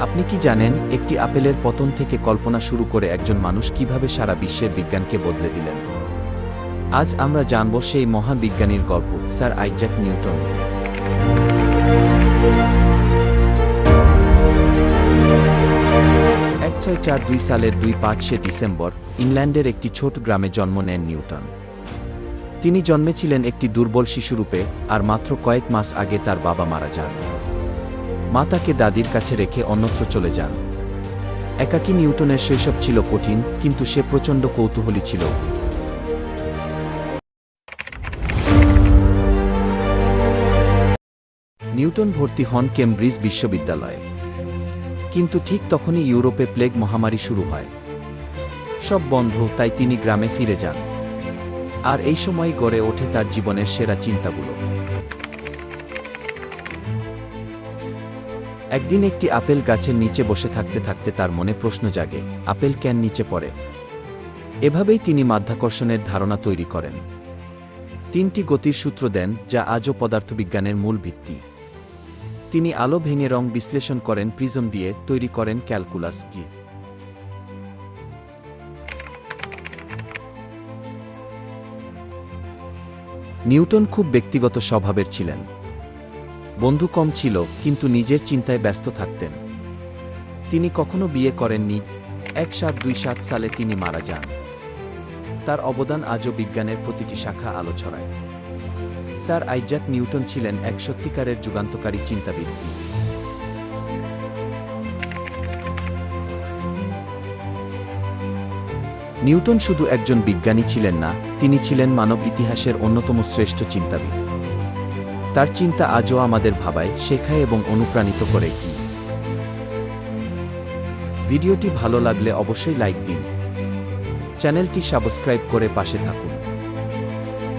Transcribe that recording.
আপনি কি জানেন একটি আপেলের পতন থেকে কল্পনা শুরু করে একজন মানুষ কীভাবে সারা বিশ্বের বিজ্ঞানকে বদলে দিলেন? আজ আমরা জানব সেই মহান বিজ্ঞানীর গল্প, স্যার আইজ্যাক নিউটন। এক ছয় চার দুই সালের দুই পাঁচশে ডিসেম্বর, ইংল্যান্ডের একটি ছোট গ্রামে জন্ম নেন নিউটন। তিনি জন্মেছিলেন একটি দুর্বল শিশুরূপে, আর মাত্র কয়েক মাস আগে তার বাবা মারা যান। মা তাকে দাদির কাছে রেখে অন্যত্র চলে যান। একাকী নিউটনের শৈশব ছিল কঠিন, কিন্তু সে প্রচণ্ড কৌতূহলী ছিল। নিউটন ভর্তি হন কেমব্রিজ বিশ্ববিদ্যালয়ে। কিন্তু ঠিক তখনই ইউরোপে প্লেগ মহামারী শুরু হয়। সব বন্ধ, তাই তিনি গ্রামে ফিরে যান। আর এই সময় গড়ে ওঠে তার জীবনের সেরা চিন্তাগুলো। একদিন একটি আপেল গাছের নিচে বসে থাকতে থাকতে তার মনে প্রশ্ন জাগে, আপেল কেন নিচে পড়ে? এভাবেই তিনি মাধ্যাকর্ষণের ধারণা তৈরি করেন। তিনটি গতির সূত্র দেন, যা আজও পদার্থবিজ্ঞানের মূল ভিত্তি। তিনি আলো ভেঙে রং বিশ্লেষণ করেন, প্রিজম দিয়ে তৈরি করেন ক্যালকুলাস কি। নিউটন খুব ব্যক্তিগত স্বভাবের ছিলেন। বন্ধু কম ছিল, কিন্তু নিজের চিন্তায় ব্যস্ত থাকতেন। তিনি কখনো বিয়ে করেননি, এক সাত দুই সাত সালে তিনি মারা যান। তার অবদান আজও বিজ্ঞানের প্রতিটি শাখা আলো ছড়ায়। স্যার আইজ্যাক নিউটন ছিলেন এক সত্যিকারের যুগান্তকারী চিন্তাবিদ। নিউটন শুধু একজন বিজ্ঞানী ছিলেন না, তিনি ছিলেন মানব ইতিহাসের অন্যতম শ্রেষ্ঠ চিন্তাবিদ। তার চিন্তা আজও আমাদের ভাবায়, শেখায় এবং অনুপ্রাণিত করে। কি ভিডিওটি ভালো লাগলে অবশ্যই লাইক দিন। চ্যানেলটি সাবস্ক্রাইব করে পাশে থাকুন।